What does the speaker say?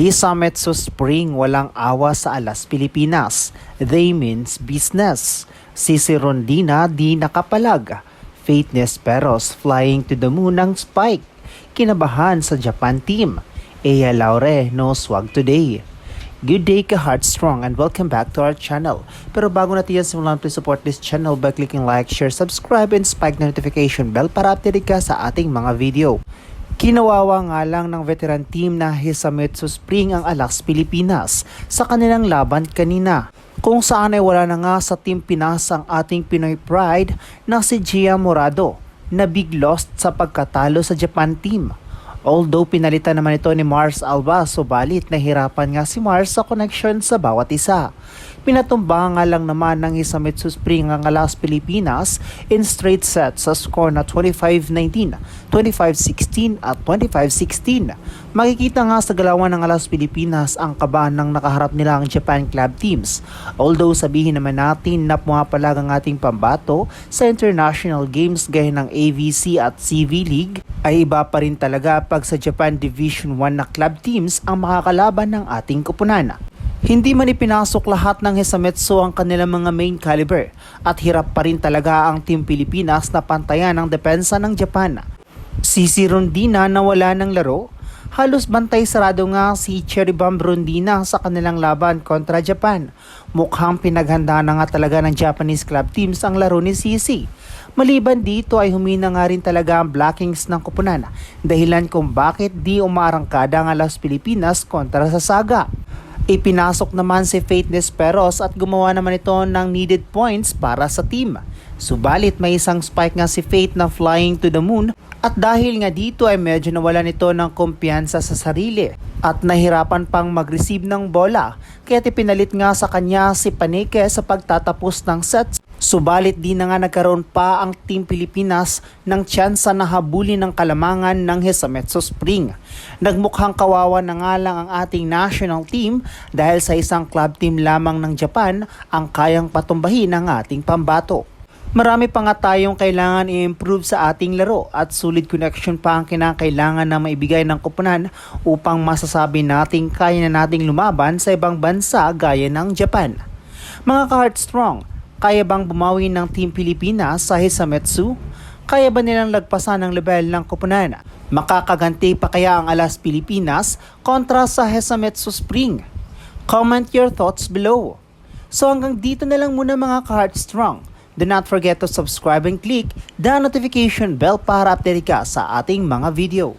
Hisametsu Spring walang awa sa alas Pilipinas. They means business. Sisi Rondina di nakapalag. Faitness Peros flying to the moon ng spike. Kinabahan sa Japan team. Eya Laure no swag today. Good day ka Heartstrong and welcome back to our channel. Pero bago natin yan simulan, please support this channel by clicking like, share, subscribe, and spike notification bell para updated ka sa ating mga video. Kinawawa nga lang ng veteran team na Hisametsu Spring ang Alax Pilipinas sa kanilang laban kanina. Kung saan ay wala na nga sa Team Pinas ang ating Pinoy Pride na si Gia Morado na big lost sa pagkatalo sa Japan team. Although pinalitan naman ito ni Mars Alba, subalit nahirapan nga si Mars sa connection sa bawat isa. Pinatumba nga lang naman ng Hisametsu Spring ang Alas Pilipinas in straight sets sa score na 25-19, 25-16 at 25-16. Makikita nga sa galawan ng Alas Pilipinas ang kabahan ng nakaharap nila ang Japan club teams. Although sabihin naman natin na pumapalag ang ating pambato sa international games gaya ng AVC at CV League, ay iba pa rin talaga pag sa Japan Division 1 na club teams ang makakalaban ng ating kupunan. Hindi man ipinasok lahat ng Hisametsu ang kanilang mga main caliber at hirap pa rin talaga ang Team Pilipinas na pantayan ang depensa ng Japan. Sisi Rondina na wala ng laro, halos bantay sarado nga si Cherrybomb Rondina sa kanilang laban kontra Japan. Mukhang pinaghanda na nga talaga ng Japanese club teams ang laro ni Sisi. Maliban dito ay humina nga rin talaga ang blockings ng kupunan dahilan kung bakit di umarangkada ang Alas Pilipinas kontra sa Saga. Ipinasok naman si Faitness Peros at gumawa naman ito ng needed points para sa team. Subalit may isang spike nga si Fate na flying to the moon at dahil nga dito ay medyo nawalan ito ng kumpiyansa sa sarili at nahirapan pang mag-receive ng bola kaya pinalit nga sa kanya si Paneke sa pagtatapos ng sets. Subalit di na nga nagkaroon pa ang Team Pilipinas ng tsansa na habulin ng kalamangan ng Hisametsu Spring. Nagmukhang kawawa na nga lang ang ating national team dahil sa isang club team lamang ng Japan ang kayang patumbahin ng ating pambato. Marami pa nga tayong kailangan i-improve sa ating laro at solid connection pa ang kinakailangan na maibigay ng kupunan upang masasabi nating kaya na nating lumaban sa ibang bansa gaya ng Japan. Mga ka-heartstrong, kaya bang bumawi ng Team Pilipinas sa Hisametsu? Kaya ba nilang lagpasan ang level ng kupunan? Makakaganti pa kaya ang Alas Pilipinas kontra sa Hisametsu Spring? Comment your thoughts below. So hanggang dito na lang muna mga ka-heartstrong. Do not forget to subscribe and click the notification bell para update ka sa ating mga video.